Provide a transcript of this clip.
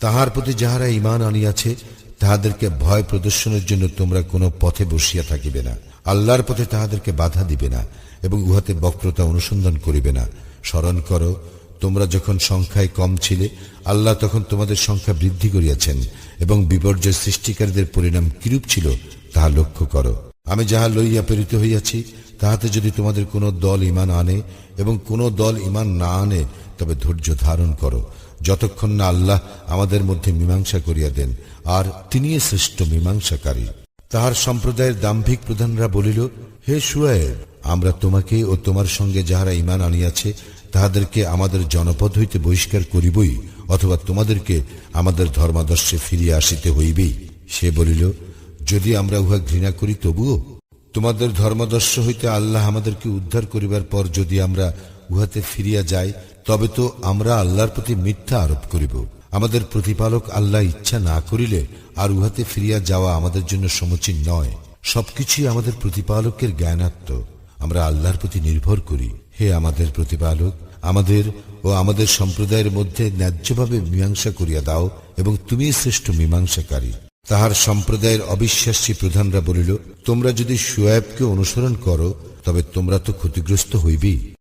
তাহার প্রতি যাহারা ইমান আনিয়াছে, তাহাদেরকে ভয় প্রদর্শনের জন্য তোমরা কোনো পথে বসিয়া থাকিবে না। আল্লাহর পথে তাহাদেরকে বাধা দিবে না এবং উহাতে বক্রতা অনুসন্ধান করিবে না। স্মরণ করো, তোমরা যখন সংখ্যায় কম ছিলে, আল্লাহ তখন তোমাদের সংখ্যা বৃদ্ধি করিয়াছেন এবং বিপর্যয় সৃষ্টিকারীদের পরিণাম কিরূপ ছিল তাহা লক্ষ্য করো। আমি যাহা লইয়া প্রেরিত হইয়াছি, তাহাতে যদি তোমাদের কোনো দল ইমান আনে এবং কোনো দল ইমান না আনে, তবে ধৈর্য ধারণ করো। যতক্ষণ না আল্লাহ আমাদের মধ্যে মীমাংসা করিয়া দেন, আর তিনি শ্রেষ্ঠ মীমাংসাকারী। তাহার সম্প্রদায়ের দাম্ভিক প্রধানরা বলিল, হে সুয়েব, আমরা তোমাকে ও তোমার সঙ্গে যাহারা ইমান আনিয়াছে, তাহাদেরকে আমাদের জনপদ হইতে বহিষ্কার করিবই, অথবা তোমাদেরকে আমাদের ধর্মাদর্শে ফিরিয়া আসিতে হইবেই। সে বলিল, যদি আমরা উহা ঘৃণা করি তবুও? তোমাদের ধর্মদর্শ হইতে আল্লাহ আমাদেরকে উদ্ধার করিবার পর যদি আমরা উহাতে ফিরিয়া যাই তবে তো আমরা আল্লাহর প্রতি মিথ্যা আরোপ করিব। আমাদের প্রতিপালক আল্লাহ ইচ্ছা না করিলে আর উহাতে ফিরিয়া যাওয়া আমাদের জন্য সমীচীন নয়। সবকিছুই আমাদের প্রতিপালকের জ্ঞানাত্ম। আমরা আল্লাহর প্রতি নির্ভর করি। হে আমাদের প্রতিপালক, আমাদের ও আমাদের সম্প্রদায়ের মধ্যে ন্যায্যভাবে মীমাংসা করিয়া দাও এবং তুমি শ্রেষ্ঠ মীমাংসাকারী। তাহার সম্প্রদায়ের অবিশ্বাসী প্রধানরা বলিল, তোমরা যদি সুয়েবকে অনুসরণ করো, তবে তোমরা তো ক্ষতিগ্রস্ত হইবেই।